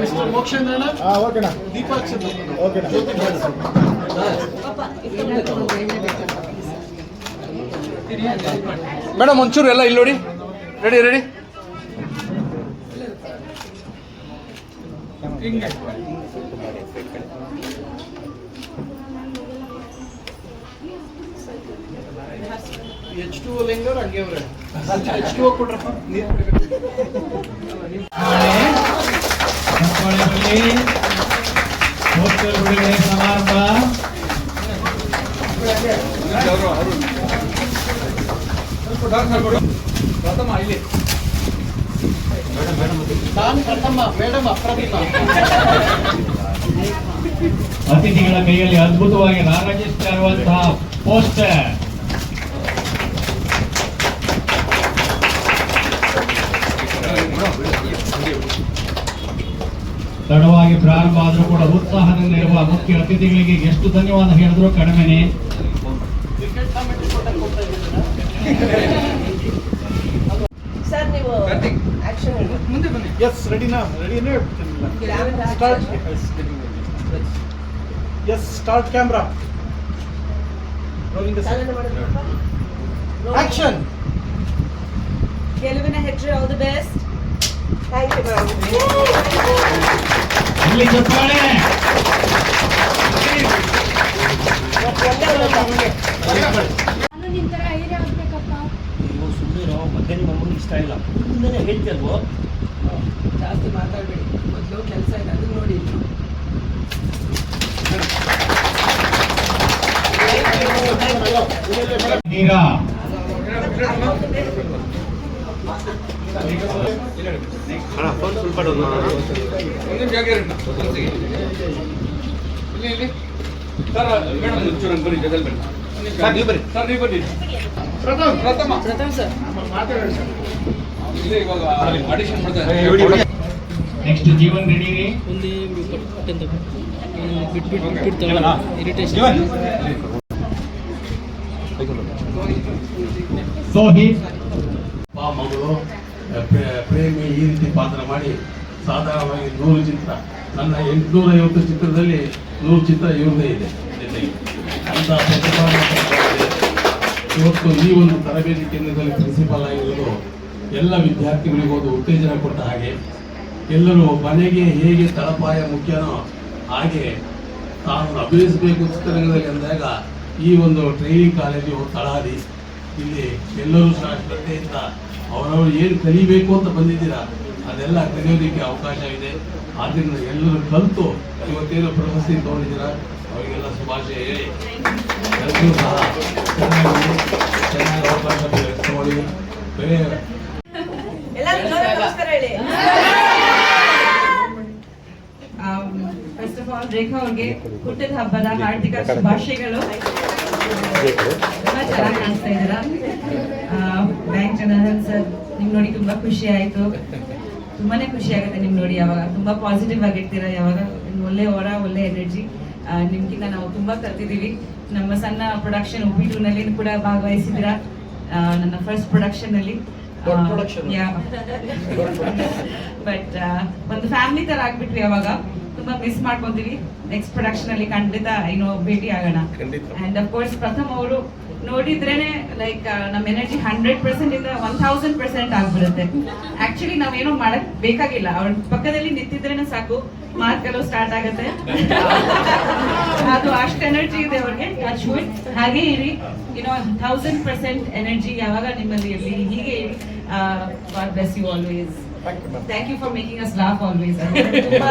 Mister ಮೋಕ್ಷೇಂದ್ರಣ್ಣ? ಹಾಂ ಓಕೆನಾ ದೀಪಾಕ್ಷ ಓಕೆನಾ ಮೇಡಮ್ ಒಂಚೂರು ಎಲ್ಲ ಇಲ್ಲಿ ನೋಡಿ. ರೆಡಿ ರೆಡಿ ಎಚ್ ಟು ಲಿಂಗವ್ರು ಹಂಗೆ ಅವ್ರೆ. ಸಮಾರಂಭ ಪ್ರಥಮ ಅತಿಥಿಗಳ ಕೈಯಲ್ಲಿ ಅದ್ಭುತವಾಗಿ ನಾರಾಜಿಸ್ತಾ ಇರುವಂತಹ ಪೋಸ್ಟರ್. ತಡವಾಗಿ ಪ್ರಾರಂಭ ಆದರೂ ಕೂಡ ಉತ್ಸಾಹದಿಂದ ಇರುವ ಮುಖ್ಯ ಅತಿಥಿಗಳಿಗೆ ಎಷ್ಟು ಧನ್ಯವಾದ ಹೇಳಿದ್ರು ಕಡಿಮೆನೆ. ಸರ್ ನೀವು. ಆಕ್ಷನ್ ಮುಂದೆ ಬನ್ನಿ. ಎಸ್ ರೆಡಿನಾ ರೆಡಿನೇ start yes start camera rolling action ಗೆಲುವಿನ ಹೆಜ್ಜೆ all the best thank you ma'am ಇಲ್ಲಿ ಚಪ್ಪಾಳೆ ನಾನು ನಿನ್ ತರ ಐರೆ ಆಗ್ಬೇಕಪ್ಪ ನೀವು ಸುಮ್ಮನೆ ಮಧ್ಯಾಹ್ನ ಮಮ್ಮನಿಗೆ ಇಷ್ಟ ಇಲ್ಲ. ಮುಂದೆ ಹೇಳ್ತೀಯಲ್ವೋ ಜಾಸ್ತಿ ಮಾತಾಡಬೇಡಿ. ಮೊದಲು ಕೆಲಸ ಇದೆ ಅದು ನೋಡಿ. ನೀರಾ ಒಂದೇ ಜಾಗ ಇರೋಣ ಮನಸ್ಸಿಗೆ ಇಲ್ಲಿ ಇಲ್ಲಿ. ಸರ್ ಮೇಡಮ್ ಒಂಚೂರು ಬನ್ನಿ ಜೊತೆಲಿ ಬನ್ನಿ. ಸರ್ ನೀವು ಬನ್ನಿ. ಸರ್ ನೀವು ಬನ್ನಿ. ಪ್ರಥಮ. ಪ್ರಥಮ. ಪ್ರಥಮ್ ಸರ್. ಇಲ್ಲಿ ಇವಾಗ ಆಡಿಷನ್ ಮಾಡ್ತಾ ನೆಕ್ಸ್ಟ್ ಜೀವನ್ ರೆಡಿ ರೀ ಸೋಹಿತ್ ಆ ಮಗಳು ಪ್ರೇಮಿ ಈ ರೀತಿ ಪಾತ್ರ ಮಾಡಿ ಸಾಧಾರಣವಾಗಿ ನೂರು ಚಿತ್ರ. ನನ್ನ ಎಂಟುನೂರ ಐವತ್ತು ಚಿತ್ರದಲ್ಲಿ ನೂರು ಚಿತ್ರ ಇವ್ರದೇ ಇದೆ. ಅಂತ ಇವತ್ತು ಈ ಒಂದು ತರಬೇತಿ ಕೇಂದ್ರದಲ್ಲಿ ಪ್ರಿನ್ಸಿಪಾಲ್ ಆಗಿರೋದು ಎಲ್ಲ ವಿದ್ಯಾರ್ಥಿಗಳಿಗೂ ಒಂದು ಉತ್ತೇಜನ ಕೊಟ್ಟ ಹಾಗೆ ಎಲ್ಲರೂ ಮನೆಗೆ ಹೇಗೆ ತಳಪಾಯ ಮುಖ್ಯನೋ ಹಾಗೆ ತಾನು ಅಭಿನಯಿಸಬೇಕು ಚಿತ್ರರಂಗದಲ್ಲಿ ಅಂದಾಗ ಈ ಒಂದು ಟ್ರೈನಿಂಗ್ ಕಾಲೇಜು ತಳಹದಿ ಇಲ್ಲಿ ಎಲ್ಲರೂ ಸಹ ಶ್ರದ್ಧೆಯಿಂದ ಅವರವರು ಏನು ಕಲಿಬೇಕು ಅಂತ ಬಂದಿದ್ದೀರಾ? ಅದೆಲ್ಲ ಕಲಿಯೋದಕ್ಕೆ ಅವಕಾಶ ಇದೆ. ಆದ್ದರಿಂದ ಎಲ್ಲರೂ ಕಲಿತು ಇವತ್ತೇನು ಪ್ರಶಸ್ತಿ ತಗೊಂಡಿದ್ದೀರಾ? ಅವರಿಗೆಲ್ಲ ಶುಭಾಶಯ ಹೇಳಿ. ಎಲ್ಲರೂ ಸಹ ಚೆನ್ನಾಗಿ ಚೆನ್ನಾಗಿ ಅವಕಾಶ ತಗೊಳ್ಳಿ ಬೇರೆ ಫಸ್ಟ್ ಆಫ್ ಆಲ್ ರೇಖಾ ಅವ್ರಿಗೆ ಹುಟ್ಟಿದ ಹಬ್ಬದ ಹಾರ್ದಿಕ ಶುಭಾಶಯಗಳು. ತುಂಬಾ ಚೆನ್ನಾಗಿ ಕಾಣಿಸ್ತಾ ಇದ್ದೀರಾ? ಜನಾರ್ದನ್ ಸರ್ ನಿಮ್ ನೋಡಿ ತುಂಬಾ ಖುಷಿ ಆಯ್ತು. ತುಂಬಾನೇ ಖುಷಿ ಆಗುತ್ತೆ ನಿಮ್ ನೋಡಿ ಯಾವಾಗ. ತುಂಬಾ ಪಾಸಿಟಿವ್ ಆಗಿರ್ತೀರಾ ಯಾವಾಗ. ಒಳ್ಳೆ ಹೊರ ಒಳ್ಳೆ ಎನರ್ಜಿ ನಿಮ್ಗಿಂತ ನಾವು ತುಂಬಾ ಕಲ್ತಿದೀವಿ. ನಮ್ಮ ಸಣ್ಣ ಪ್ರೊಡಕ್ಷನ್ ಉಪಿ ನಲ್ಲಿ ಕೂಡ ಭಾಗವಹಿಸಿದ್ರ ನನ್ನ ಫಸ್ಟ್ ಪ್ರೊಡಕ್ಷನ್ ಅಲ್ಲಿ. ಬಟ್ ಒಂದು ಫ್ಯಾಮಿಲಿ ತರ ಆಗ್ಬಿಟ್ವಿ ಯಾವಾಗ. ತುಂಬಾ ಮಿಸ್ ಮಾಡ್ಕೊಂತೀವಿ. ನೆಕ್ಸ್ಟ್ ಪ್ರೊಡಕ್ಷನ್ ಅಲ್ಲಿ ಖಂಡಿತ ಏನೋ ಭೇಟಿ ಆಗೋಣ ಅಂಡ್ ಅಫ್ ಕೋರ್ಸ್ ಪ್ರಥಮ್ ಅವರು ನೋಡಿದ್ರೇನೆ ಲೈಕ್ ನಮ್ಮ ಎನರ್ಜಿ ಹಂಡ್ರೆಡ್ ಪರ್ಸೆಂಟ್ ಇಂದ ಒನ್ ಥೌಸಂಡ್ ಪರ್ಸೆಂಟ್ ಆಗ್ಬಿಡುತ್ತೆ. ಆಕ್ಚುಲಿ ನಾವೇನೋ ಮಾಡಕ್ ಬೇಕಾಗಿಲ್ಲ. ಅವ್ರ ಪಕ್ಕದಲ್ಲಿ ನಿಂತಿದ್ರೇನೆ ಸಾಕು. ಮಾತುಗಳು ಸ್ಟಾರ್ಟ್ ಆಗುತ್ತೆ. ಅದು ಅಷ್ಟು ಎನರ್ಜಿ ಇದೆ ಅವ್ರಿಗೆ. ಟಚ್ ಹಾಗೆ ಇರಿ. ಏನೋ ಥೌಸಂಡ್ ಪರ್ಸೆಂಟ್ ಎನರ್ಜಿ ಯಾವಾಗ ನಿಮ್ಮಲ್ಲಿ ಇರಲಿ. ಹೀಗೆ ಇರಿ. Bless you always thank you for making us laugh always ತುಂಬಾ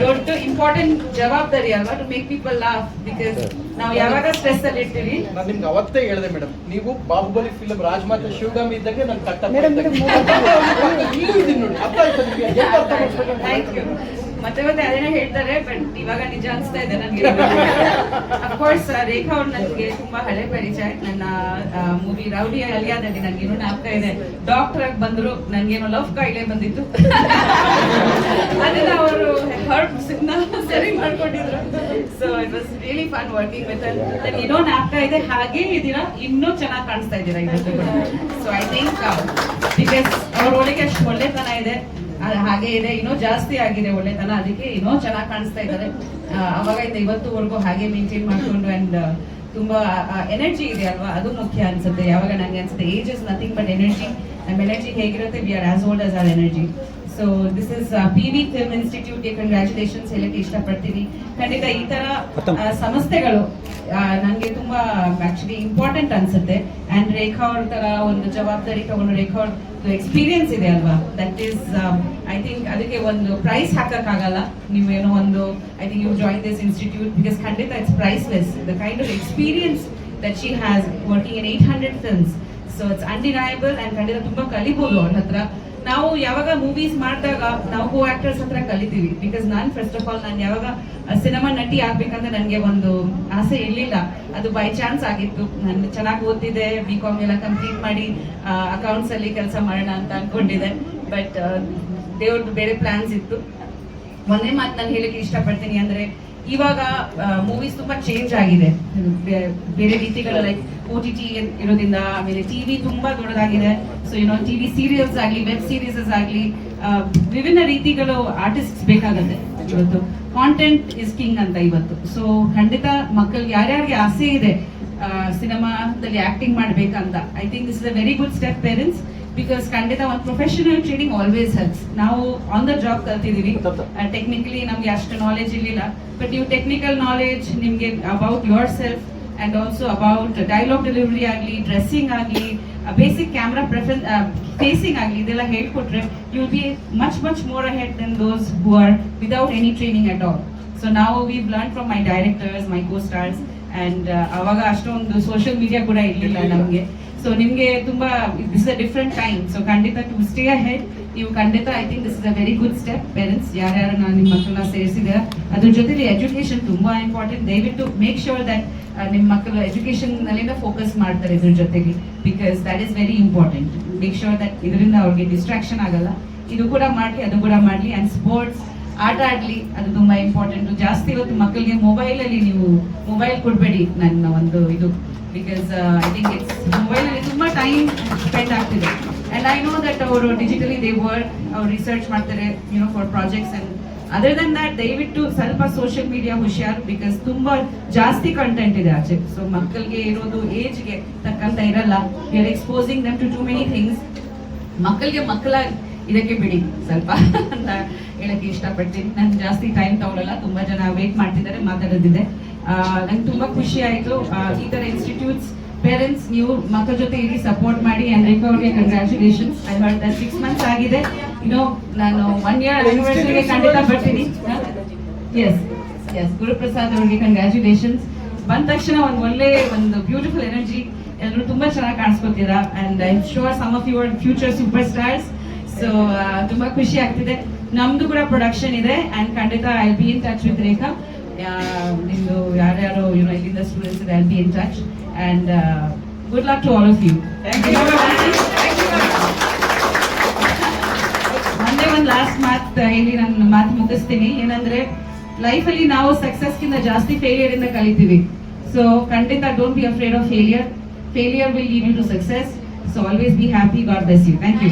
ದೊಡ್ಡ ಇಂಪಾರ್ಟೆಂಟ್ ಜವಾಬ್ದಾರಿ ಅಲ್ವಾ to make people laugh because ನಾವು ಯಾವಾಗ ಸ್ಟ್ರೆಸ್ ಅಲ್ಲಿ ಇರ್ತೀವಿ. ನಾನು ನಿಮ್ಗೆ ಅವತ್ತೇ ಹೇಳಿದೆ ಮೇಡಮ್ ನೀವು ಬಾಹುಬಲಿ ಫಿಲಂ ರಾಜಮಾತೆ ಶಿವಗಾಮಿ ಇದ್ದಂಗೆ ನಾನು ಕಟ್ಟ ಇದೀನಿ ನೋಡಿ. ಅರ್ಥ ಆಯ್ತು ನಿಮ್ಗೆ? ಥ್ಯಾಂಕ್ ಯು ಮತ್ತೆ ಮತ್ತೆ ಅದೇನೋ ಹೇಳ್ತಾರೆ ಬಟ್ ಇವಾಗ ನಿಜ ಅನ್ಸ್ತಾ ಇದೆ ನನಗೆ. ಅಫ್ಕೋರ್ಸ್ ರೇಖಾ ಅವ್ರು ನನಗೆ ತುಂಬಾ ಹಳೆ ಪರಿಚಯ. ನನ್ನ ಮೂವಿ ರೌಡಿ ಅಲಿಯಾದಲ್ಲಿ ನಂಗೆ ಏನೋ ನಾಪ್ತಾ ಇದೆ. ಡಾಕ್ಟರ್ ಆಗಿ ಬಂದ್ರು, ನನ್ಗೇನೋ ಲವ್ ಕಾಯಿಲೆ ಬಂದಿತ್ತು. ಅದನ್ನ ಅವರು ಹರ್ಬ್ಸ್ ಸರಿ ಮಾಡ್ಕೊಂಡಿದ್ರು. So it was really fun working with ನನ್ಗೆ ಏನೋ ನಾಪ್ತಾ ಇದೆ, ಹಾಗೆ ಇದ್ದೀರಾ? ಇನ್ನೂ ಚೆನ್ನಾಗಿ ಕಾಣಿಸ್ತಾ ಇದ್ದೀರಾ ಸೊ ಐ ಥಿಂಕ್ ಬಿಕಾಸ್ ಅವ್ರ ಒಳಗೆ ಅಷ್ಟು ಒಳ್ಳೆತನ ಇದೆ. ಹಾಗೆ ಇದೆ. ಇನ್ನೂ ಜಾಸ್ತಿ ಆಗಿದೆ ಒಳ್ಳೆತನ. ಅದಕ್ಕೆ ಇನ್ನೂ ಚೆನ್ನಾಗಿ ಕಾಣಿಸ್ತಾ ಇದ್ದಾರೆ. ಅವಾಗಿಂದ ಇವತ್ತುವರೆಗೂ ಹಾಗೆ ಮೇಂಟೈನ್ ಮಾಡ್ಕೊಂಡು ಅಂಡ್ ತುಂಬಾ ಎನರ್ಜಿ ಇದೆ ಅಲ್ವಾ? ಅದು ಮುಖ್ಯ ಅನ್ಸುತ್ತೆ. ಯಾವಾಗ ನಂಗೆ ಅನ್ಸುತ್ತೆ age is nothing but energy ನಮ್ಮ ಎನರ್ಜಿ ಹೇಗಿರುತ್ತೆ? We are as old as our energy so this is P V film ಇನ್ಸ್ಟಿಟ್ಯೂಟ್ಗೆ congratulations ಹೇಳಕ್ಕೆ ಇಷ್ಟಪಡ್ತೀನಿ. ಖಂಡಿತ ಈ ತರ ಸಂಸ್ಥೆಗಳು ನನಗೆ ತುಂಬಾ ಆಕ್ಚುಲಿ ಇಂಪಾರ್ಟೆಂಟ್ ಅನ್ಸುತ್ತೆ. ಅಂಡ್ ರೇಖಾ ಅವ್ರ ತರ ಒಂದು ಜವಾಬ್ದಾರಿ ತಗೊಂಡು ರೇಖಾ ಅವ್ರ ಎಕ್ಸ್ಪೀರಿಯನ್ಸ್ ಇದೆ ಅಲ್ವಾ? ದಟ್ ಈಸ್ ಐ ಥಿಂಕ್ ಅದಕ್ಕೆ ಒಂದು ಪ್ರೈಸ್ ಹಾಕಕ್ಕಾಗಲ್ಲ. ನೀವೇನೋ ಒಂದು I think you join this institute because ಖಂಡಿತ it's priceless the kind of experience that she has working in eight hundred films so it's undeniable and ಖಂಡಿತ ತುಂಬಾ ಕಲಿಬಹುದು ಅವ್ರ ಹತ್ರ. ನಾವು ಯಾವಾಗ ಮೂವೀಸ್ ಮಾಡಿದಾಗ ನಾವು ಆಕ್ಟರ್ಸ್ ಹತ್ರ ಕಲಿತೀವಿ. ಬಿಕಾಸ್ ನಾನು ಫಸ್ಟ್ ಆಫ್ ಆಲ್ ನಾನು ಯಾವಾಗ ಸಿನಿಮಾ ನಟಿ ಆಗ್ಬೇಕಂತ ನನಗೆ ಒಂದು ಆಸೆ ಇರಲಿಲ್ಲ. ಅದು ಬೈ ಚಾನ್ಸ್ ಆಗಿತ್ತು. ನಾನು ಚೆನ್ನಾಗಿ ಓದ್ತಿದ್ದೆ ಬಿ ಕಾಮ್ ಎಲ್ಲ ಕಂಪ್ಲೀಟ್ ಮಾಡಿ ಅಕೌಂಟ್ಸ್ ಅಲ್ಲಿ ಕೆಲಸ ಮಾಡೋಣ ಅಂತ ಅನ್ಕೊಂಡಿದ್ದೆ. ಬಟ್ ದೇವ್ರದ್ದು ಬೇರೆ ಪ್ಲಾನ್ಸ್ ಇತ್ತು. ಒಂದೇ ಮಾತು ನಾನು ಹೇಳಕ್ಕೆ ಇಷ್ಟಪಡ್ತೀನಿ ಅಂದ್ರೆ, ಇವಾಗ ಮೂವೀಸ್ ತುಂಬಾ ಚೇಂಜ್ ಆಗಿದೆ. ಬೇರೆ ರೀತಿಗಳ ಲೈಕ್ ಓ ಟಿ ಟಿ ಇರೋದ್ರಿಂದ, ಆಮೇಲೆ ಟಿವಿ ತುಂಬಾ ದೊಡ್ಡದಾಗಿದೆ. ಸೊ ಏನೋ ಟಿವಿ ಸೀರಿಯಲ್ಸ್ ಆಗಲಿ ವೆಬ್ ಸೀರೀಸಸ್ ಆಗಲಿ ವಿಭಿನ್ನ ರೀತಿಗಳು ಆರ್ಟಿಸ್ಟ್ ಬೇಕಾಗುತ್ತೆ ಇವತ್ತು. ಕಾಂಟೆಂಟ್ ಇಸ್ ಕಿಂಗ್ ಅಂತ ಇವತ್ತು. ಸೊ ಖಂಡಿತ ಮಕ್ಕಳಿಗೆ ಯಾರ್ಯಾರಿಗೆ ಆಸೆ ಇದೆ ಸಿನಿಮಾದಲ್ಲಿ ಆಕ್ಟಿಂಗ್ ಮಾಡ್ಬೇಕಂತ I think this is a very good step parents because ಖಂಡಿತ ಒಂದು ಪ್ರೊಫೆಷನಲ್ ಟ್ರೈನಿಂಗ್ ಆಲ್ವೇಸ್ ಹೆಲ್ಪ್ಸ್ ನಾವು ಆನ್ ದ ಜಾಬ್ ಕಲ್ತಿದೀವಿ. ಟೆಕ್ನಿಕಲಿ ನಮ್ಗೆ ಅಷ್ಟು ನಾಲೆಜ್ ಇರಲಿಲ್ಲ. ಬಟ್ ನೀವು ಟೆಕ್ನಿಕಲ್ ನಾಲೆಜ್ ನಿಮಗೆ about yourself and also about dialogue delivery ಆಗಲಿ ಡ್ರೆಸ್ಸಿಂಗ್ ಆಗಲಿ ಬೇಸಿಕ್ ಕ್ಯಾಮ್ರಾ ಪ್ರೆಫರೆನ್ಸ್ ಫೇಸಿಂಗ್ ಆಗಲಿ, ಇದೆಲ್ಲ ಹೇಳ್ಕೊಟ್ರೆ you be much much more ahead than those who are without any training at all so ನಾವು we learn from my directors my costars and ಅವಾಗ ಅಷ್ಟೊಂದು social media ಕೂಡ ಇರಲಿಲ್ಲ ನಮಗೆ. So ನಿಮಗೆ ತುಂಬಾ this a different time so ಖಂಡಿತ to stay head ನೀವು ಖಂಡಿತ I think this is a very good step parents ಯಾರ್ಯಾರು ನಾನು ನಿಮ್ಮ ಮಕ್ಕಳನ್ನ ಸೇರಿಸಿದ್ದೀರಾ, ಅದ್ರ ಜೊತೆಲಿ ಎಜುಕೇಶನ್ ತುಂಬಾ ಇಂಪಾರ್ಟೆಂಟ್ ದಯವಿಟ್ಟು ಮೇಕ್ ಶೋರ್ ದಟ್ ನಿಮ್ಮ ಮಕ್ಕಳು ಎಜುಕೇಶನ್ ಫೋಕಸ್ ಮಾಡ್ತಾರೆ ಇದ್ರ ಜೊತೆಗೆ because that is very important make sure that ಇದರಿಂದ ಅವ್ರಿಗೆ ಡಿಸ್ಟ್ರಾಕ್ಷನ್ ಆಗಲ್ಲ. ಇದು ಕೂಡ ಮಾಡಲಿ, ಅದು ಕೂಡ ಮಾಡಲಿ ಅಂಡ್ ಸ್ಪೋರ್ಟ್ಸ್ ಆಟ ಆಡ್ಲಿ, ಅದು ತುಂಬಾ ಇಂಪಾರ್ಟೆಂಟ್ ಜಾಸ್ತಿ ಇವತ್ತು ಮಕ್ಕಳಿಗೆ ಮೊಬೈಲ್ ಅಲ್ಲಿ ನೀವು ಮೊಬೈಲ್ ಕೊಡಬೇಡಿ ನನ್ನ ಒಂದು ಇದು because I think it's mobile ಅಲ್ಲಿ ತುಂಬಾ ಟೈಮ್ ಸ್ಪೆಂಡ್ ಆಗ್ತಿದೆ. ಅಂಡ್ ಐ ನೋ ದಟ್ ಅವರು ಡಿಜಿಟಲಿ ದೇ ವರ್ಕ್ ಅವ್ರು ರಿಸರ್ಚ್ ಮಾಡ್ತಾರೆ you know for projects and other than that ದಯವಿಟ್ಟು ಸ್ವಲ್ಪ ಸೋಷಿಯಲ್ ಮೀಡಿಯಾ ಹುಷಾರ್ ಬಿಕಾಸ್ ತುಂಬಾ ಜಾಸ್ತಿ ಕಂಟೆಂಟ್ ಇದೆ ಆಚೆ. ಸೊ ಮಕ್ಕಳಿಗೆ ಇರೋದು ಏಜ್ಗೆ ತಕ್ಕಂತ ಇರಲ್ಲ. We are exposing them to too many things ಮಕ್ಕಳಿಗೆ ಮಕ್ಕಳ ಇದಕ್ಕೆ ಬಿಡಿ ಸ್ವಲ್ಪ ಅಂತ ಹೇಳಕ್ಕೆ ಇಷ್ಟಪಡ್ತೀನಿ. ನಾನು ಜಾಸ್ತಿ ಟೈಮ್ ತಗೊಳ್ಳಲ್ಲ ತುಂಬಾ ಜನ ವೇಟ್ ಮಾಡ್ತಿದ್ದಾರೆ ಮಾತಾಡೋದಿದೆ. ನಂಗೆ ತುಂಬಾ ಖುಷಿ ಆಯ್ತು. ಈ ತರ ಇನ್ಸ್ಟಿಟ್ಯೂಟ್ಸ್ ಪೇರೆಂಟ್ಸ್ ನೀವು ಮಕ್ಕಳ ಜೊತೆ ಇಲ್ಲಿ ಸಪೋರ್ಟ್ ಮಾಡಿ. ಅವ್ರಿಗೆ congratulations I heard that six months ಆಗಿದೆ. ಇನ್ನು ನಾನು ಒನ್ ಇಯರ್ ಆನಿವರ್ಸರಿಗೆ ಖಂಡಿತ ಬರ್ತೀನಿ. ಎಸ್ ಎಸ್ ಗುರುಪ್ರಸಾದ್ ಅವ್ರಿಗೆ ಕಂಗ್ರ್ಯಾಚುಲೇಷನ್ಸ್ ಬಂದ ತಕ್ಷಣ ಒಂದು ಒಳ್ಳೆ ಒಂದು ಬ್ಯೂಟಿಫುಲ್ ಎನರ್ಜಿ ಎಲ್ಲರೂ ತುಂಬಾ ಚೆನ್ನಾಗಿ ಕಾಣಿಸ್ಕೊತೀರಾ? And I sure some of your future super stars so ತುಂಬಾ ಖುಷಿ ಆಗ್ತಿದೆ. ನಮ್ದು ಕೂಡ ಪ್ರೊಡಕ್ಷನ್ ಇದೆ. ಅಂಡ್ ಖಂಡಿತ I be in touch with Rekha ನಿಮ್ದು ಯಾರ್ಯಾರು ಯುನೋ ಇಲ್ಲಿಂದ ಸ್ಟೂಡೆಂಟ್ಸ್ ಇದೆ be in touch and good luck to all of you ಒಂದೇ ಒಂದು ಲಾಸ್ಟ್ ಮಾತು ಹೇಳಿ ನಾನು ಮಾತು ಮುಗಿಸ್ತೀನಿ. ಏನಂದ್ರೆ ಲೈಫಲ್ಲಿ ನಾವು ಸಕ್ಸಸ್ಗಿಂತ ಜಾಸ್ತಿ ಫೇಲಿಯರ್ ಇಂದ ಕಲಿತೀವಿ. ಸೊ ಖಂಡಿತ don't be afraid of failure failure will lead you to success so always be happy god bless you thank you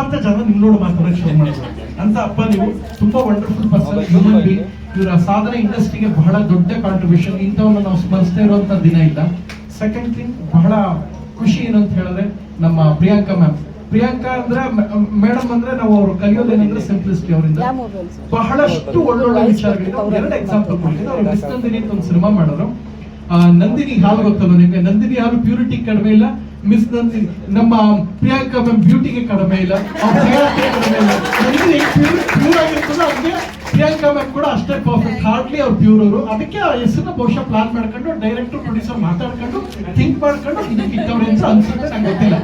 ಅಂತ ಜನ ನಿಮ್ ನೋಡಿ ಮಾತಾಡೋಕೆ ಶುರು ಮಾಡಿದ್ರು. ಅಂತ ಅಪ್ಪ ನೀವು ತುಂಬಾ ವಂಡರ್ಫುಲ್ ಪರ್ಸನ್ ಹ್ಯೂಮನ್ ಬೀಂಗ್ ಇವರ ಸಾಧನೆ ಇಂಡಸ್ಟ್ರಿಗೆ ಬಹಳ ದೊಡ್ಡ ಕಾಂಟ್ರಿಬ್ಯೂಷನ್ ಇಂಥವನ್ನ ನಾವು ಸ್ಮರಿಸ್ತಾ ಇರುವಂತ ದಿನ ಇಲ್ಲ. ಸೆಕೆಂಡ್ ಥಿಂಗ್ ಬಹಳ ಖುಷಿ ಏನು ಅಂತ ಹೇಳಿದ್ರೆ ನಮ್ಮ ಪ್ರಿಯಾಂಕಾ ಮ್ಯಾಮ್ ಪ್ರಿಯಾಂಕಾ ಅಂದ್ರೆ ಮೇಡಮ್ ಅಂದ್ರೆ ನಾವು ಅವ್ರು ಕಲಿಯೋದೇನಂದ್ರೆ ಸಿಂಪ್ಲಿಸಿಟಿ ಅವರಿಂದ. ಬಹಳಷ್ಟು ಒಳ್ಳೊಳ್ಳೆ ವಿಚಾರಗಳಿದೆ. ಅವ್ರು ಎರಡು ಎಕ್ಸಾಂಪಲ್ ಕೊಡ್ತೀನಿ ಅವ್ರು ಮಿಸ್ ನಂದಿನಿ ಅಂತ ಒಂದು ಸಿನಿಮಾ ಮಾಡಿದ್ರು. ನಂದಿನಿ ಹಾಲು ಗೊತ್ತಲ್ಲ ನಿಮ್ಗೆ? ನಂದಿನಿ ಹಾಲು ಪ್ಯೂರಿಟಿ ಕಡಿಮೆ ಇಲ್ಲ. ಮಿಸ್ ನಂದಿನಿ ನಮ್ಮ ಪ್ರಿಯಾಂಕಾ ಮ್ಯಾಮ್ ಬ್ಯೂಟಿಗೆ ಕಡಿಮೆ ಇಲ್ಲ. ಕಡಿಮೆ ಇಲ್ಲ. ಪ್ರಿಯಾಂಕಾ ಮ್ಯಾಮ್ ಕೂಡ ಅಷ್ಟೇ ಪರ್ಫೆಕ್ಟ್ ಹಾರ್ಡ್ಲಿ ಅವ್ರು ಪ್ಯೂರ್ ಅವರು. ಅದಕ್ಕೆ ಆ ಹೆಸರನ್ನ ಬಹುಶಃ ಪ್ಲಾನ್ ಮಾಡ್ಕೊಂಡು ಡೈರೆಕ್ಟರ್ ಪ್ರೊಡ್ಯೂಸರ್ ಮಾತಾಡ್ಕೊಂಡು ಥಿಂಕ್ ಮಾಡ್ಕೊಂಡು ಇದಕ್ಕೆ ಇದ್ದವ್ರೆ ಅಂತ ಅನ್ಸುತ್ತೆ, ನಂಗೆ ಗೊತ್ತಿಲ್ಲ.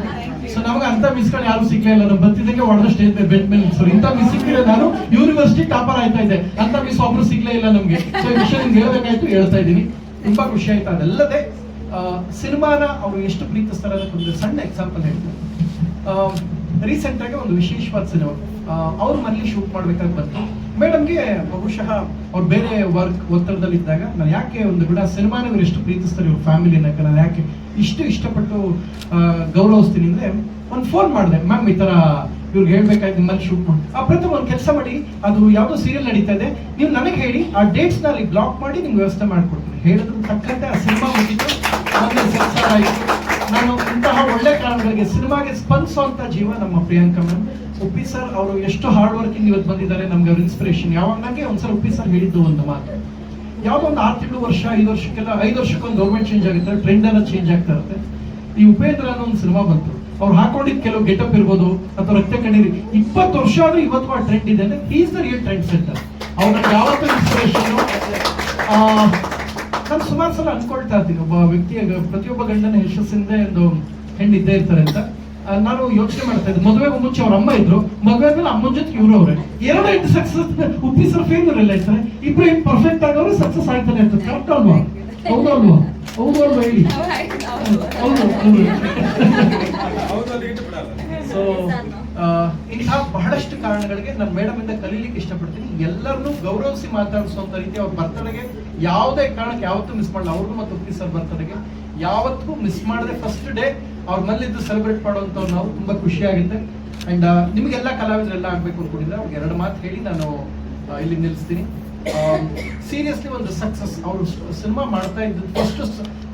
ಸೊ ನಮಗೆ ಅಂತ ಮಿಸ್ಗಳು ಯಾರು ಸಿಗ್ಲೇ ಇಲ್ಲ. ನಾವು ಬತ್ತಿದಂಗೆ ಒಡೆದ ಸ್ಟೇಜ್ ಮೇಲೆ ಬೆಡ್ ಮೇಲೆ. ಸರ್ ಇಂಥ ಮಿಸ್ ಸಿಕ್ಕಿದ್ರೆ ನಾನು. ಯೂನಿವರ್ಸಿಟಿ ಟಾಪರ್ ಆಯ್ತಾ ಇದ್ದೆ ಅಂತ ಮಿಸ್ ಒಬ್ರು ಸಿಗ್ಲೇ ಇಲ್ಲ ನಮಗೆ. ಸೊ ಈ ವಿಷಯ ನಿಮ್ಗೆ ಹೇಳ್ಬೇಕಾಯ್ತು, ಹೇಳ್ತಾ ಇದ್ದೀನಿ. ತುಂಬಾ ಖುಷಿ ಆಯ್ತು. ಅದಲ್ಲದೆ ಸಿನಿಮಾನ ಅವರು ಎಷ್ಟು ಪ್ರೀತಿಸ್ತಾರೆ ಅದಕ್ಕೆ ಒಂದು ಸಣ್ಣ ಎಕ್ಸಾಂಪಲ್ ಹೇಳ್ತೀನಿ. ರೀಸೆಂಟ್ ಆಗಿ ಒಂದು ವಿಶೇಷವಾದ ಸಿನಿಮಾ ಅವ್ರ ಮನೇಲಿ ಶೂಟ್ ಮಾಡ್ಬೇಕಾಗಿ ಬಂತು. ಮೇಡಮ್ಗೆ ಬಹುಶಃ ಅವ್ರು ಬೇರೆ ವರ್ಕ್ ಒತ್ತಡದಲ್ಲಿದ್ದಾಗ ನಾನು ಯಾಕೆ ಒಂದು ಬಿಡ ಸಿನಿಮಾನ ಇವ್ರು ಎಷ್ಟು ಪ್ರೀತಿಸ್ತಾರೆ ಇವ್ರ ಫ್ಯಾಮಿಲಿನ ನಾನು ಯಾಕೆ ಇಷ್ಟು ಇಷ್ಟಪಟ್ಟು ಗೌರವಿಸ್ತೀನಿ ಅಂದರೆ ಒಂದು ಫೋನ್ ಮಾಡಿದೆ ಮ್ಯಾಮ್ ಈ ಥರ ಇವ್ರಿಗೆ ಹೇಳ್ಬೇಕಾಯ್ತು ನಿಮ್ಮಲ್ಲಿ ಶೂಟ್ ಮಾಡಿ. ಆ, ಪ್ರಥಮ ಒಂದು ಕೆಲಸ ಮಾಡಿ, ಅದು ಯಾವುದೋ ಸೀರಿಯಲ್ ನಡೀತಾ ಇದೆ, ನೀವು ನನಗೆ ಹೇಳಿ, ಆ ಡೇಟ್ಸ್ನಲ್ಲಿ ಬ್ಲಾಕ್ ಮಾಡಿ ನಿಮ್ಗೆ ವ್ಯವಸ್ಥೆ ಮಾಡ್ಕೊಡ್ತೀನಿ. ಹೇಳಿದ್ರು ತಕ್ಕಂತೆ ಆ ಸಿನಿಮಾ ಮುಗಿತು. ನಾನು ಇಂತಹ ಒಳ್ಳೆ ಕಾರಣಗಳಿಗೆ ಸಿನಿಮಾಗೆ ಸ್ಪಂದಿಸುವಂತ ಜೀವ ನಮ್ಮ ಪ್ರಿಯಾಂಕಾ ಮ್ಯಾಮ್. ಉಪ್ಪಿ ಸರ್ ಅವರು ಎಷ್ಟು ಹಾರ್ಡ್ ವರ್ಕಿಂಗ್ ಇವತ್ತು ಬಂದಿದ್ದಾರೆ, ನಮ್ಗೆ ಅವ್ರ ಇನ್ಸ್ಪಿರೇಷನ್ ಯಾವಾಗ ನನಗೆ ಒಂದ್ಸಲ ಉಪ್ಪಿ ಸರ್ ಹೇಳಿದ್ದು ಒಂದು ಮಾತು. ಯಾವುದೋ ಒಂದು ಆರು ತಿಂಗಳು ವರ್ಷ, ಐದು ವರ್ಷಕ್ಕೆಲ್ಲ, ಐದು ವರ್ಷಕ್ಕೊಂದು ಗೌರ್ಮೆಂಟ್ ಚೇಂಜ್ ಆಗುತ್ತೆ ಟ್ರೆಂಡ್ ಎಲ್ಲ ಚೇಂಜ್ ಆಗ್ತಾ ಇರುತ್ತೆ. ಈ ಉಪೇಂದ್ರ ಅನ್ನೋ ಒಂದು ಸಿನಿಮಾ ಬಂತು. ಅವ್ರು ಹಾಕೊಂಡಿದ್ದು ಕೆಲವು ಗೆಟಪ್ ಇರ್ಬೋದು, ಅಥವಾ ರಕ್ತ ಕಣ್ಣೀರಿ. ಇಪ್ಪತ್ತು ವರ್ಷ ಆದ್ರೂ ಇವತ್ತು ಆ ಟ್ರೆಂಡ್ ಇದೆ ಅಂದ್ರೆ is the real trend setter ಅವ್ರಿಗೆ ಯಾವತ್ತೂ ಇನ್ಸ್ಪಿರೇಷನ್ ನಾನು ಸುಮಾರು ಸಲ ಅನ್ಕೊಳ್ತಾ ಇದ್ದೀನಿ. ಒಬ್ಬ ವ್ಯಕ್ತಿಯ ಪ್ರತಿಯೊಬ್ಬ ಗಂಡನ ಯಶಸ್ಸಿಂದ ಒಂದು ಹೆಣ್ಣಿದ್ದೇ ಇರ್ತಾರೆ ಅಂತ. ನಾನು ಯೋಚನೆ ಮಾಡ್ತಾ ಇದ್ದೆ. ಮದುವೆಗೂ ಮುಂಚೆ ಅವ್ರ ಅಮ್ಮ ಇದ್ರು. ಮದುವೆ ಆದ್ಮೇಲೆ ಅಮ್ಮನ ಜೊತೆ ಇವ್ರು ಅವ್ರೆ ಎರಡು into success Uppi sir failure ಎಲ್ಲ ಇರ್ತಾರೆ ಇಬ್ರು ಹೆಣ್ಣು ಪರ್ಫೆಕ್ಟ್ ಆಗೋರು ಸಕ್ಸಸ್ ಆಗ್ತಾನೆ ಅಂತ ಕರೆಕ್ಟ್ ಅಲ್ವಾ? ಹೌದು ಅಲ್ವಾ? ಹೌದು ಅಲ್ವಾ ಹೇಳಿ? ಹೌದು ಹೌದು. ಸೊ ಇಂತಹ ಬಹಳಷ್ಟು ಕಾರಣಗಳಿಗೆ ನಾನು ಮೇಡಮ್ ಇಂದ ಕಲೀಲಿಕ್ಕೆ ಇಷ್ಟಪಡ್ತೀನಿ. ಎಲ್ಲರನ್ನೂ ಗೌರವಿಸಿ ಮಾತಾಡಿಸುವಂತ ರೀತಿ ಅವ್ರ ಬರ್ತಡೆಗೆ ಯಾವುದೇ ಕಾರಣಕ್ಕೆ ಯಾವತ್ತೂ ಮಿಸ್ ಮಾಡಲ್ಲ ಅವ್ರಿಗೂ ಮತ್ತು ಉಪ್ಪಿ ಸರ್ ಬರ್ತಡೆಗೆ ಯಾವತ್ತೂ ಮಿಸ್ ಮಾಡದೆ ಫಸ್ಟ್ ಡೇ ಅವ್ರ ಮಲ್ಲಿದ್ದು ಸೆಲೆಬ್ರೇಟ್ ಮಾಡುವಂಥವ್ರು ನಾವು ತುಂಬಾ ಖುಷಿ ಆ್ಯಂಡ್ ನಿಮಗೆಲ್ಲ ಕಲಾವಿದರೆಲ್ಲ ಆಗಬೇಕು ಅನ್ಕೊಂಡಿದ್ರೆ ಅವ್ರಿಗೆ ಎರಡು ಮಾತು ಹೇಳಿ ನಾನು ಇಲ್ಲಿ ನಿಲ್ಲಿಸ್ತೀನಿ ಸೀರಿಯಸ್ಲಿ ಒಂದು ಸಕ್ಸಸ್ ಅವರು ಸಿನಿಮಾ ಮಾಡ್ತಾ ಇದ್ದು ಫಸ್ಟ್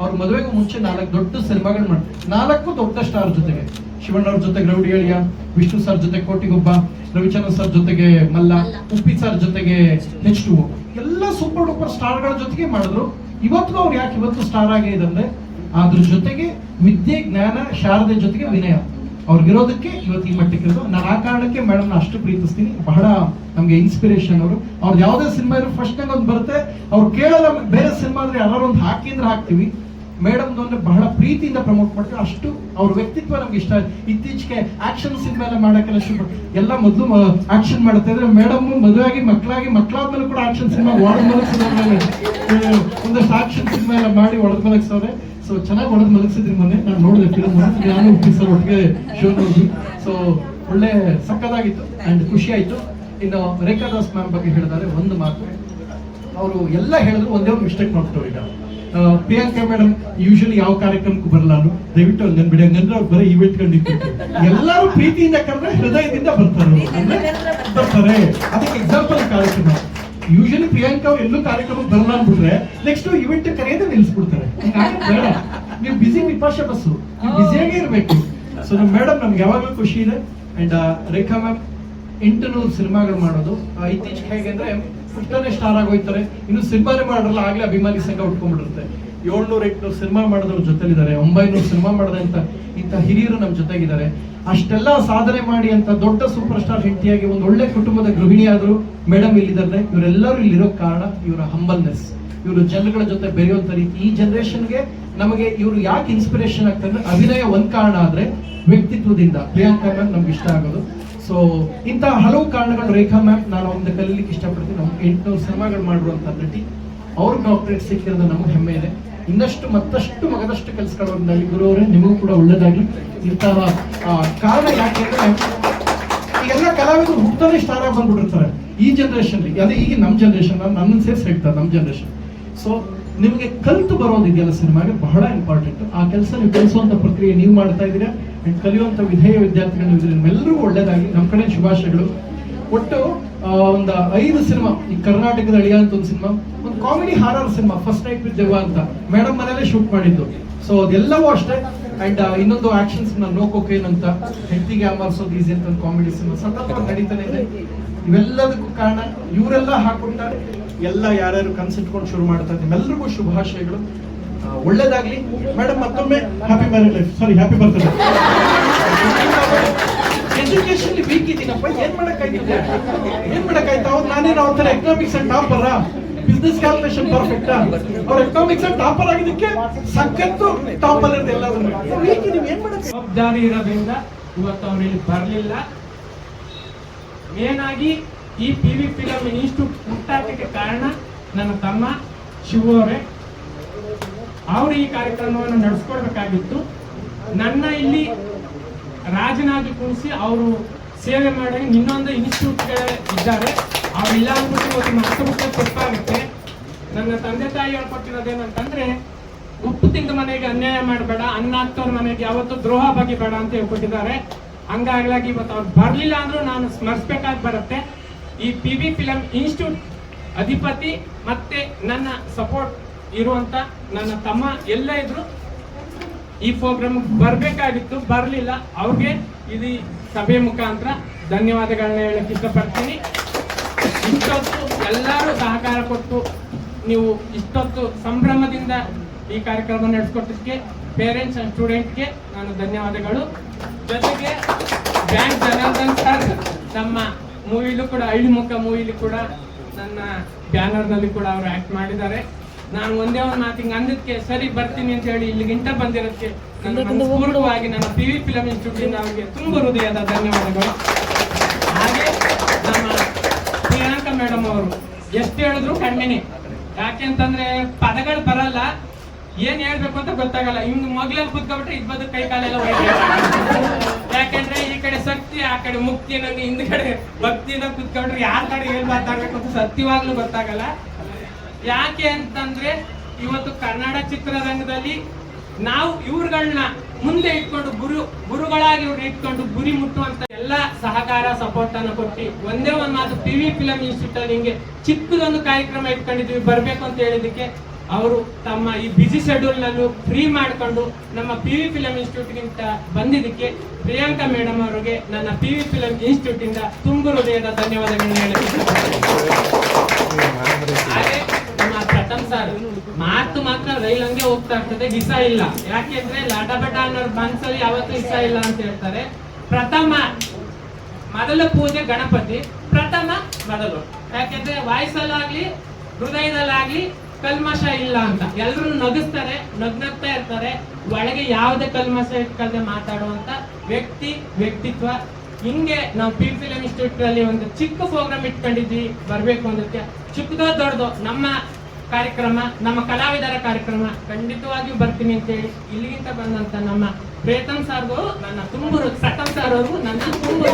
ಅವ್ರ ಮದುವೆಗೂ ಮುಂಚೆ ನಾಲ್ಕು ದೊಡ್ಡ ಸಿನಿಮಾಗಳು ಮಾಡ್ತಾರೆ ನಾಲ್ಕು ದೊಡ್ಡ ಸ್ಟಾರ್ ಜೊತೆಗೆ ಶಿವಣ್ಣ ಅವ್ರ ಜೊತೆಗೆ ರೌಡಿ ಅಳಿಯ ವಿಷ್ಣು ಸರ್ ಜೊತೆ ಕೋಟಿಗೊಬ್ಬ ರವಿಚಂದ್ರ ಸರ್ ಜೊತೆಗೆ ಮಲ್ಲ ಉಪ್ಪಿ ಸರ್ ಜೊತೆಗೆ ಹೆಚ್ ಟು ಎಲ್ಲ ಸೂಪರ್ ಡೂಪರ್ ಸ್ಟಾರ್ಗಳ ಜೊತೆಗೆ ಮಾಡಿದ್ರು. ಇವತ್ತು ಅವ್ರು ಯಾಕೆ ಇವತ್ತು ಸ್ಟಾರ್ ಆಗಿದೆ ಅಂದ್ರೆ ಅದ್ರ ಜೊತೆಗೆ ವಿದ್ಯೆ ಜ್ಞಾನ ಶಾರದೆ ಜೊತೆಗೆ ವಿನಯ. ಅವ್ರಿಗಿರೋದಕ್ಕೆ ಇವತ್ತು ಈ ಮಟ್ಟಕ್ಕೆ ಇರೋದು. ನಾನು ಆ ಕಾರಣಕ್ಕೆ ಮೇಡಮ್ನ ಅಷ್ಟು ಪ್ರೀತಿಸ್ತೀನಿ. ಬಹಳ ನಮ್ಗೆ ಇನ್ಸ್ಪಿರೇಷನ್ ಅವರು. ಅವ್ರದ್ದು ಯಾವುದೇ ಸಿನಿಮಾ ಇರೋ ಫಸ್ಟ್ ಒಂದು ಬರುತ್ತೆ. ಅವ್ರು ಕೇಳಲ್ಲ ಬೇರೆ ಸಿನಿಮಾ ಆದ್ರೆ ಯಾರು ಒಂದು ಹಾಕಿ ಅಂದ್ರೆ ಹಾಕ್ತಿವಿ. ಮೇಡಮ್ ಅಂದ್ರೆ ಬಹಳ ಪ್ರೀತಿಯಿಂದ ಪ್ರಮೋಟ್ ಮಾಡ್ತಾರೆ. ಅಷ್ಟು ಅವ್ರ ವ್ಯಕ್ತಿತ್ವ ನಮ್ಗೆ ಇಷ್ಟ. ಇತ್ತೀಚೆಗೆ ಆಕ್ಷನ್ ಸಿನಿಮಾ ಎಲ್ಲ ಮಾಡೋಕ್ಕೆಲ್ಲ ಶುರು ಎಲ್ಲ ಮೊದಲು ಆಕ್ಷನ್ ಮಾಡುತ್ತೆ ಅಂದ್ರೆ ಮೇಡಮ್ ಮದುವೆ ಆಗಿ ಮಕ್ಕಳಾಗಿ ಮಕ್ಕಳಾದ್ಮೇಲೆ ಕೂಡ ಆಕ್ಷನ್ ಸಿನಿಮಾ ಒಳಗೆ ಮಲಗಿಸಿದ್ರೆ ಒಂದಷ್ಟು ಆಕ್ಷನ್ ಸಿನಿಮಾ ಎಲ್ಲ ಮಾಡಿ ಒಳಗೆ ಮಲಗಿಸವ್ರೆ. ಸೊ ಚೆನ್ನಾಗಿ ಒಳದ್ ಮಲಗಿಸಿದ್ರಿ ಮೊನ್ನೆ. ನಾನು ನೋಡಿದೆ ಫಿಲ್ಮ್ ನಾನು ಸರ್ ಒಟ್ಟಿಗೆ ಶೋ ನೋಡಿದ್ವಿ ಸೊ ಒಳ್ಳೆ ಸಕ್ಕದಾಗಿತ್ತು ಅಂಡ್ ಖುಷಿ ಆಯಿತು. ಇನ್ನು ರೇಖಾ ದಾಸ್ ಮ್ಯಾಮ್ ಬಗ್ಗೆ ಹೇಳಿದಾರೆ ಒಂದು ಮಾತು. ಅವರು ಎಲ್ಲ ಹೇಳಿದ್ರು ಒಂದೇ ಒಂದು ಮಿಸ್ಟೇಕ್ ಮಾಡ್ಬಿಟ್ಟು ಈಗ. ಪ್ರಿಯಾಂಕಾ ಮೇಡಮ್ ಯೂಶಲಿ ಯಾವ ಕಾರ್ಯಕ್ರಮಕ್ಕೂ ಬರಲಾನು ದಯವಿಟ್ಟು ಹಂಗನ್ ನೆನ್ಬಿಡಿ ಹಂಗಂದ್ರೆ ಅವ್ರು ಬರೀ ಇವೆಂಟ್ ಕಂಡಿತ್ತು ಎಲ್ಲರೂ ಪ್ರೀತಿಯಿಂದ ಕರೆದ್ರೆ ಹೃದಯದಿಂದ ಬರ್ತಾರೆ. ಬರ್ತಾರೆ. ಅದಕ್ಕೆ ಎಕ್ಸಾಂಪಲ್ ಕಾರ್ಯಕ್ರಮ. ಯೂಶಲಿ ಪ್ರಿಯಾಂಕಾ ಅವ್ರು ಎಲ್ಲೂ ಕಾರ್ಯಕ್ರಮಕ್ಕೆ ಬರಲ್ಲ ಅಂದ್ಬಿಟ್ರೆ ನೆಕ್ಸ್ಟ್ ಇವೆಂಟ್ ಕರೆಯದೇ ನಿಲ್ಸ್ಬಿಡ್ತಾರೆ ಹಂಗಾಗಿ ಬೇಡ. ನೀವು ಬಿಸಿ ವಿಪಾಶ ಬಸ್ಸು. ನೀವು ಬಿಸಿಯಾಗೇ ಇರಬೇಕು. ಸೊ ನಮ್ಮ ಮೇಡಮ್ ನಮ್ಗೆ ಯಾವಾಗಲೂ ಖುಷಿ ಇದೆ. ಅಂಡ್ ರೇಖಾ ಮ್ಯಾಮ್ ಎಂಟುನೂರು ಸಿನಿಮಾಗಳು ಮಾಡೋದು. ಆ, ಇತ್ತೀಚೆಗೆ ಹೇಗೆ ಅಂದ್ರೆ ಪುಟ್ಟನೆ ಸ್ಟಾರ್ ಆಗೋಯ್ತಾರೆ. ಇನ್ನು ಸಿನಿಮಾನೇ ಮಾಡ್ರಲ್ಲ ಆಗ್ಲೇ ಅಭಿಮಾನಿ ಸಂಘ ಉಟ್ಕೊಂಡ್ಬಿಡುತ್ತೆ ಏಳ್ನೂರ ಎಂಟ್ನೂರು ಸಿನಿಮಾ ಮಾಡಿದವ್ರ ಜೊತೆಲಿದ್ದಾರೆ, ಒಂಬೈನೂರು ಸಿನಿಮಾ ಮಾಡಿದಂತ ಇಂಥ ಹಿರಿಯರು ನಮ್ಮ ಜೊತೆಗಿದ್ದಾರೆ. ಅಷ್ಟೆಲ್ಲ ಸಾಧನೆ ಮಾಡಿ ಅಂತ ದೊಡ್ಡ ಸೂಪರ್ ಸ್ಟಾರ್ ಹೆಂಡತಿಯಾಗಿ ಒಂದು ಒಳ್ಳೆ ಕುಟುಂಬದ ಗೃಹಿಣಿ ಆದ್ರು ಮೇಡಮ್ ಇಲ್ಲಿದ್ದಾರೆ. ಇವರೆಲ್ಲರೂ ಇಲ್ಲಿರೋ ಕಾರಣ ಇವರ ಹಂಬಲ್ನೆಸ್ ಇವರು ಜನಗಳ ಜೊತೆ ಬೆರೆಯುವಂಥ ರೀತಿ. ಈ ಜನರೇಷನ್ಗೆ ನಮಗೆ ಇವರು ಯಾಕೆ ಇನ್ಸ್ಪಿರೇಷನ್ ಆಗ್ತಾರೆ? ಅಭಿನಯ ಒಂದು ಕಾರಣ ಆದರೆ ವ್ಯಕ್ತಿತ್ವದಿಂದ. ಪ್ರಿಯಾಂಕಾ ಮ್ಯಾಮ್ ನಮ್ಗೆ ಇಷ್ಟ ಆಗೋದು. ಸೊ ಇಂಥ ಹಲವು ಕಾರಣಗಳು ರೇಖಾ ಮ್ಯಾಮ್ ನಾನು ಒಂದು ಕಲೀಲಿಕ್ಕೆ ಇಷ್ಟಪಡ್ತೀನಿ. ನಮ್ಗೆ ಎಂಟುನೂರು ಸಿನಿಮಾಗಳು ಮಾಡಿರುವಂಥ ನಟಿ, ಅವ್ರ ಡಾಕ್ಟ್ರೇಟ್ ಸಿಕ್ಕಿರೋದು ನಮಗೆ ಹೆಮ್ಮೆ ಇದೆ. ಇನ್ನಷ್ಟು ಮತ್ತಷ್ಟು ಮಗದಷ್ಟು ಕೆಲಸಗಳು ನಲ್ಲಿ ಗುರುವರೇ ನಿಮಗೂ ಕೂಡ ಒಳ್ಳೆಯದಾಗಿ ಇಂತಹ ಆ, ಕಾರಣ ಯಾಕೆಂದ್ರೆ ಈಗೆಲ್ಲ ಕಲಾವಿದರು ಹುಟ್ಟನೇ ಸ್ಟಾರ್ ಆಗಿ ಬಂದ್ಬಿಟ್ಟಿರ್ತಾರೆ. ಈ ಜನರೇಷನ್ ಅದೇ ಈಗ ನಮ್ಮ ಜನರೇಷನ್ ನನ್ನ ಸೇರಿಸಿ ಹೇಳ್ತಾರೆ ನಮ್ಮ ಜನರೇಷನ್ ಸೊ ನಿಮಗೆ ಕಲ್ತು ಬರೋದಿದೆಯಲ್ಲ ಸಿನಿಮಾಗೆ ಬಹಳ ಇಂಪಾರ್ಟೆಂಟ್ ಆ ಕೆಲಸ ನೀವು ಕಲಿಸುವಂತ ಪ್ರಕ್ರಿಯೆ ನೀವು ಮಾಡ್ತಾ ಇದ್ದೀರಾ? ಅಂಡ್ ಕಲಿಯುವಂತ ವಿಧೇಯ ವಿದ್ಯಾರ್ಥಿಗಳು ನಿಮ್ಮೆಲ್ಲರಿಗೂ ಒಳ್ಳೇದಾಗಿ ನಮ್ಮ ಕಡೆ ಶುಭಾಶಯಗಳು. ಒಟ್ಟು ಒಂದು ಐದು ಸಿನಿಮಾ, ಈ ಕರ್ನಾಟಕದ ಅಳಿಯ ಅಂತ ಒಂದು ಸಿನಿಮಾ, ಒಂದು comedy horror cinema first night with ದೆವ್ವ ಅಂತ. ಮೇಡಮ್ ಮನೇಲೆ ಶೂಟ್ ಮಾಡಿದ್ದು. ಸೊ ಅದೆಲ್ಲವೂ ಅಷ್ಟೇ. ಅಂಡ್ ಇನ್ನೊಂದು ಆಕ್ಷನ್ ಸಿನಿಮಾ ನೋ ಕೊಕೇನ್ ಅಂತ. ಹೆಂಡತಿಗೆ ಅಮರ್ಸೋದು ಈಸಿ ಅಂತ ಒಂದು ಕಾಮಿಡಿ ಸಿನಿಮಾ. ಸತತವಾಗಿ ನಡೀತಾನೆ ಇದೆ. ಇವೆಲ್ಲದಕ್ಕೂ ಕಾರಣ ಇವರೆಲ್ಲ ಹಾಕೊಂಡ ಎಲ್ಲ ಯಾರ್ಯಾರು ಕನ್ಸಿಟ್ಕೊಂಡು ಶುರು ಮಾಡ್ತಾರೆ ನಿಮ್ಮೆಲ್ಲರಿಗೂ ಶುಭಾಶಯಗಳು. ಒಳ್ಳೇದಾಗ್ಲಿ. ಮೇಡಮ್ ಮತ್ತೊಮ್ಮೆ happy marriage life sorry happy birthday education week ಇದೀನಪ್ಪ ಏನ್ ಮಾಡಕ್ಕಾಗಿಲ್ಲ ಏನ್ ಮಾಡಕ್ಕಾಯ್ತು? ಅವ್ರು ನಾನೇನು ಅವ್ರ ತರ economics and topper business calculation perfect ಅವ್ರ ಎಕನಾಮಿಕ್ಸ್ ಅಂಡ್ ಟಾಪರ್ ಆಗಿದ್ದಕ್ಕೆ ಸಖತ್ತು ಟಾಪರ್ ಇರೋದು ಎಲ್ಲಾದ್ರೂ. ವೀಕ್ ಇದೀವಿ ಏನ್ ಮಾಡಕ್ ಜವಾಬ್ದಾರಿ ಇರೋದ್ರಿಂದ ಇವತ್ತು ಅವ್ರು ಇಲ್ಲಿ ಬರಲಿಲ್ಲ. ಮೇನ್ ಈ ಪಿ ವಿ ಫಿಲಮ್ ಇಷ್ಟು ಹುಟ್ಟಾಕಕ್ಕೆ ಕಾರಣ ನನ್ನ ತಮ್ಮ ಶಿವು ಅವರೇ. ಅವರು ಈ ಕಾರ್ಯಕ್ರಮವನ್ನು ನಡೆಸ್ಕೊಡ್ಬೇಕಾಗಿತ್ತು. ನನ್ನ ಇಲ್ಲಿ ರಾಜನಾಗಿ ಕೂಡಿಸಿ ಅವರು ಸೇವೆ ಮಾಡಿ ಇನ್ನೊಂದು ಇನ್ಸ್ಟಿಟ್ಯೂಟ್ಗಳೇ ಇದ್ದಾರೆ. ಅವರಿಲ್ಲ ಅಂದ್ಬಿಟ್ಟು ಮಾತು ಮುಖ್ಯ ತಪ್ಪಾಗುತ್ತೆ ನನ್ನ ತಂದೆ ತಾಯಿ ಹೇಳ್ಕೊಟ್ಟಿರೋದೇನಂತಂದ್ರೆ ಉಪ್ಪು ತಿಂದ ಮನೆಗೆ ಅನ್ಯಾಯ ಮಾಡಬೇಡ, ಅನ್ನ ಹಾಕ್ತವ್ರ ಮನೆಗೆ ಯಾವತ್ತೂ ದ್ರೋಹ ಬಗೆಬೇಡ ಅಂತ ಹೇಳ್ಕೊಟ್ಟಿದ್ದಾರೆ. ಹಂಗಾಗ್ಲಾಗಿ ಇವತ್ತು ಅವ್ರು ಬರಲಿಲ್ಲ ಅಂದ್ರೂ ನಾನು ಸ್ಮರಿಸ್ಬೇಕಾಗಿ ಬರುತ್ತೆ. ಈ ಪಿ ವಿ ಫಿಲಂ ಇನ್ಸ್ಟಿಟ್ಯೂಟ್ ಅಧಿಪತಿ ಮತ್ತೆ ನನ್ನ ಸಪೋರ್ಟ್ ಇರುವಂತ ನನ್ನ ತಮ್ಮ ಎಲ್ಲ ಇದ್ರು ಈ ಪ್ರೋಗ್ರಾಮ್ ಬರಬೇಕಾಗಿತ್ತು, ಬರಲಿಲ್ಲ. ಅವ್ರಿಗೆ ಇದು ಸಭೆ ಮುಖಾಂತರ ಧನ್ಯವಾದಗಳನ್ನ ಹೇಳಕ್ಕೆ ಇಷ್ಟಪಡ್ತೀನಿ. ಇಷ್ಟೊತ್ತು ಎಲ್ಲರೂ ಸಹಕಾರ ಕೊಟ್ಟು ನೀವು ಇಷ್ಟೊತ್ತು ಸಂಭ್ರಮದಿಂದ ಈ ಕಾರ್ಯಕ್ರಮ ನಡೆಸ್ಕೊಟ್ಟಿದ್ದಕ್ಕೆ ಪೇರೆಂಟ್ಸ್ ಅಂಡ್ ಸ್ಟೂಡೆಂಟ್ಗೆ ನಾನು ಧನ್ಯವಾದಗಳು. ಜೊತೆಗೆ ಬ್ಯಾಂಕ್ ಜನಾರ್ದನ್ ಸರ್ ನಮ್ಮ ಮೂವಿಲೂ ಕೂಡ ಅಳ್ಳಿಮುಖ ಮೂವಿಲಿ ಕೂಡ ನನ್ನ ಬ್ಯಾನರ್ನಲ್ಲಿ ಕೂಡ ಅವರು ಆ್ಯಕ್ಟ್ ಮಾಡಿದ್ದಾರೆ. ನಾನು ಒಂದೇ ಒಂದು ಮಾತಿಂಗ್ ಅಂದಕ್ಕೆ ಸರಿ ಬರ್ತೀನಿ ಅಂತ ಹೇಳಿ ಇಲ್ಲಿಗಿಂತ ಬಂದಿರೋದಕ್ಕೆ ನನ್ನ ಪೂರ್ಣವಾಗಿ ನನ್ನ ಪಿ ವಿ ಫಿಲಂ ಇನ್ಸ್ಟಿಟ್ಯೂಟ್ ಅವರಿಗೆ ತುಂಬ ಹೃದಯದ ಧನ್ಯವಾದಗಳು. ಹಾಗೆ ನಮ್ಮ ಪ್ರಿಯಾಂಕಾ ಮೇಡಮ್ ಅವರು ಎಷ್ಟು ಹೇಳಿದ್ರು ಕಣ್ಣಿನಿ. ಯಾಕೆಂತಂದ್ರೆ ಪದಗಳು ಬರಲ್ಲ ಏನ್ ಹೇಳ್ಬೇಕು ಅಂತ ಗೊತ್ತಾಗಲ್ಲ. ಹಿಂಗ್ ಮಗ್ಲಲ್ಲಿ ಕುತ್ಕೊಬಿಟ್ರೆ ಇದ್ ಬದು ಕೈ ಕಾಲೆಲ್ಲ. ಯಾಕೆಂದ್ರೆ ಈ ಕಡೆ ಶಕ್ತಿ ಆ ಕಡೆ ಮುಕ್ತಿ ನಂಗೆ ಹಿಂದ್ಗಡೆ ಭಕ್ತಿಯಿಂದ ಕೂತ್ಕೊಂಡ್ರೆ ಯಾರ ಕಡೆ ಏನ್ ಮಾತಾಡ್ಬೇಕು ಅಂತ ಸತ್ಯವಾಗ್ಲೂ ಗೊತ್ತಾಗಲ್ಲ. ಯಾಕೆ ಅಂತಂದ್ರೆ ಇವತ್ತು ಕನ್ನಡ ಚಿತ್ರರಂಗದಲ್ಲಿ ನಾವು ಇವ್ರುಗಳನ್ನ ಮುಂದೆ ಇಟ್ಕೊಂಡು ಗುರು ಗುರುಗಳಾಗಿ ಇವ್ರನ್ನ ಇಟ್ಕೊಂಡು ಗುರಿ ಮುಟ್ಟುವಂತ ಎಲ್ಲ ಸಹಕಾರ ಸಪೋರ್ಟ್ ಅನ್ನು ಕೊಟ್ಟು ಒಂದೇ ಒಂದು ಮಾತು ಪಿ ವಿ ಫಿಲಂ ಇನ್ಸ್ಟಿಟ್ಯೂಟ್ ಅಲ್ಲಿ ಹಿಂಗೆ ಚಿಕ್ಕದೊಂದು ಕಾರ್ಯಕ್ರಮ ಇಟ್ಕೊಂಡಿದ್ವಿ ಬರ್ಬೇಕು ಅಂತ ಹೇಳಿದಕ್ಕೆ ಅವರು ತಮ್ಮ ಈ ಬಿಸಿ ಶೆಡ್ಯೂಲ್ ನಲ್ಲೂ ಫ್ರೀ ಮಾಡಿಕೊಂಡು ನಮ್ಮ ಪಿ ವಿ ಫಿಲಂ ಇನ್ಸ್ಟಿಟ್ಯೂಟ್ಗಿಂತ ಬಂದಿದ್ದಕ್ಕೆ ಪ್ರಿಯಾಂಕಾ ಮೇಡಮ್ ಅವರಿಗೆ ನನ್ನ ಪಿ ವಿ ಫಿಲಂ ಇನ್ಸ್ಟಿಟ್ಯೂಟ್ ಇಂದ ತುಂಬು ಹೃದಯದ ಧನ್ಯವಾದಗಳನ್ನು ಹೇಳಕ್ಕೆ ನಮ್ಮ ಸರ್? ಮಾತು ಮಾತ್ರ ರೈಲ್ ಹಂಗೆ ಹೋಗ್ತಾ ಇರ್ತದೆ ಹಿಸ ಇಲ್ಲ. ಯಾಕೆಂದ್ರೆ ಲಾಟ ಬಟ ಅನ್ನೋರ್ ಮನ್ಸಲ್ಲಿ ಯಾವತ್ತೂ ಹಿಸ ಇಲ್ಲ ಅಂತ ಹೇಳ್ತಾರೆ. ಪ್ರಥಮ ಮೊದಲ ಪೂಜೆ ಗಣಪತಿ, ಪ್ರಥಮ ಮೊದಲು. ಯಾಕೆಂದ್ರೆ ವಾಯ್ಸಲ್ಲಾಗ್ಲಿ, ಹೃದಯದಲ್ಲಾಗ್ಲಿ ಕಲ್ಮಶ ಇಲ್ಲ ಅಂತ. ಎಲ್ರು ನಗಿಸ್ತಾರೆ, ನಗ್ನಗ್ತಾ ಇರ್ತಾರೆ. ಒಳಗೆ ಯಾವುದೇ ಕಲ್ಮಶ ಇಟ್ಕಲ್ದೆ ಮಾತಾಡುವಂತ ವ್ಯಕ್ತಿ, ವ್ಯಕ್ತಿತ್ವ. ಹಿಂಗೆ ನಾವು ಪಿ ಫಿಲಂ ಇನ್ಸ್ಟಿಟ್ಯೂಟ್ ಅಲ್ಲಿ ಒಂದು ಚಿಕ್ಕ ಪ್ರೋಗ್ರಾಮ್ ಇಟ್ಕೊಂಡಿದ್ವಿ, ಬರ್ಬೇಕು ಅಂದಕ್ಕೆ ಚಿಕ್ಕದೋ ದೊಡ್ಡದೋ, ನಮ್ಮ ಕಾರ್ಯಕ್ರಮ, ನಮ್ಮ ಕಲಾವಿದರ ಕಾರ್ಯಕ್ರಮ ಖಂಡಿತವಾಗಿಯೂ ಬರ್ತೀನಿ ಅಂತೇಳಿ ಇಲ್ಲಿಗಿಂತ ಬಂದಂತ ನಮ್ಮ ಪ್ರೇತಂ ಸಾರ್ಗು, ನನ್ನ ತುಂಬರು ಸಟಂ ಸಾರ್ ಅವರು ನನ್ನ ತುಂಬು